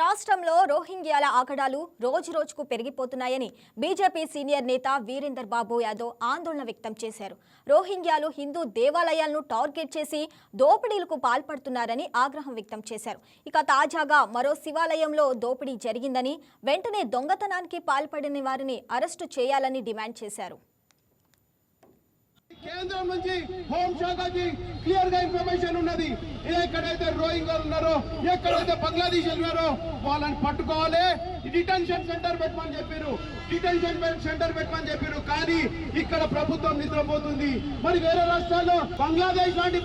రాష్ట్రంలో రోహింగ్యాల ఆగడాలు రోజు రోజుకు పెరిగిపోతున్నాయని బీజేపీ సీనియర్ నేత వీరేందర్ బాబు యాదవ్ ఆందోళన వ్యక్తం చేశారు. రోహింగ్యాలు హిందూ దేవాలయాలను టార్గెట్ చేసి దోపిడీలకు పాల్పడుతున్నారని ఆగ్రహం వ్యక్తం చేశారు. ఇక తాజాగా మరో శివాలయంలో దోపిడీ జరిగిందని వెంటనే దొంగతనానికి పాల్పడిన వారిని అరెస్టు చేయాలని డిమాండ్ చేశారు. కేంద్రం నుంచి హోంశాఖకి క్లియర్గా ఇన్ఫర్మేషన్ ఉన్నది. ఎక్కడైతే రోయింగ్ ఉన్నారో ఎక్కడైతే బంగ్లాదేశ్ ఉన్నారో వాళ్ళని పట్టుకోవాలి. డిటెన్షన్ సెంటర్ పెట్టమని చెప్పారు. డిటెన్షన్ సెంటర్ పెట్టమని చెప్పారు. కానీ ఇక్కడ ప్రభుత్వం నిద్రపోతుంది. మరి వేరే రాష్ట్రాల్లో బంగ్లాదేశ్ లాంటి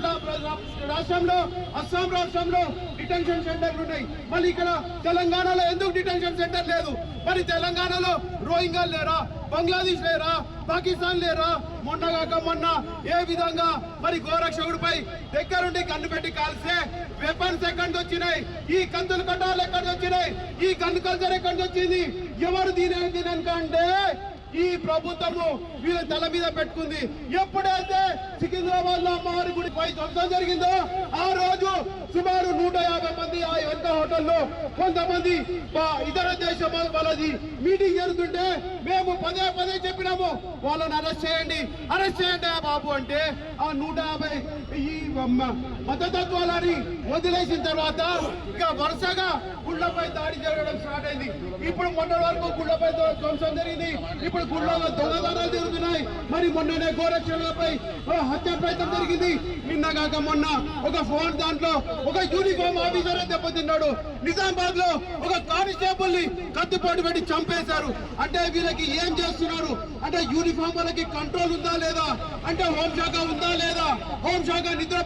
రాష్ట్రంలో అస్సాం రాష్ట్రంలో డిటెన్షన్ సెంటర్లు ఉన్నాయి. మళ్ళీ ఇక్కడ తెలంగాణలో ఎందుకు డిటెన్షన్ సెంటర్ లేదు? మరి తెలంగాణలో రోహింగా లేరా? బంగ్లాదేశ్ లేరా? పాకిస్తాన్ లేరా? మొన్నగాక మొన్న ఏ విధంగా మరి గోరక్షకుడిపై దగ్గరుండి కన్ను పెట్టి కాల్సే వెపన్స్ ఎక్కడి వచ్చినాయి. ఈ కందులు కట్టాలు ఎక్కడి వచ్చినాయి? ఈ కన్ను కల్చర్ ఎక్కడి వచ్చింది? ఎవరు దీని దీని అంటే ఈ ప్రభుత్వము వీళ్ళ తల మీద పెట్టుకుంది. ఎప్పుడైతే సికింద్రాబాద్లో అమ్మవారి గుడి పై ధ్వంసం జరిగిందో ఆ రోజు సుమారు నూట యాభై మంది ఆ హోటల్లో కొంతమంది బా- ఇతర దేశం వాళ్ళది మీటింగ్ జరుగుతుంటే మేము పదే పదే చెప్పినాము వాళ్ళని అరెస్ట్ చేయండి అరెస్ట్ చేయండి బాబు అంటే ఆ నూట యాభై ఈ మతతత్వాలని వదిలేసిన తర్వాత ఇక వరుసగా గుళ్ళపై దాడి జరగడం స్టార్ట్ అయింది. ఇప్పుడు మొన్న వరకు గుళ్ళపై ధ్వంసం జరిగింది. ఇప్పుడు గుళ్ళ దొంగతనాలు జరుగుతున్నాయి. మరి మొన్ననే గోరక్షణలపై హత్య ప్రయత్నం జరిగింది. నిన్న కాక మొన్న ఒక ఫోన్ దాంట్లో ఒక యూనిఫామ్ ఆఫీసర్ దెబ్బతిన్నాడు. నిజామాబాద్లో ఒక కానిస్టేబుల్ని కత్తిపోటు పెట్టి చంపేశారు. అంటే వీళ్ళకి ఏం చేస్తున్నారు? అంటే యూనిఫామ్ వాళ్ళకి కంట్రోల్ ఉందా లేదా? అంటే హోంశాఖ ఉందా లేదా? హోంశాఖ నిద్ర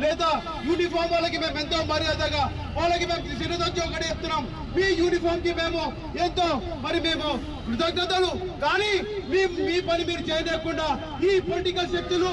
లేదా యూనిఫామ్ వాళ్ళకి మేము ఎంతో మర్యాదగా వాళ్ళకి మేము శిరదొచ్చి ఒకటి చెప్తున్నాం మీ యూనిఫామ్కి మేము ఎంతో మరి మేము కృతజ్ఞతలు. కానీ మీ మీ పని మీరు చేయలేకుండా ఈ పొలిటికల్ శక్తులు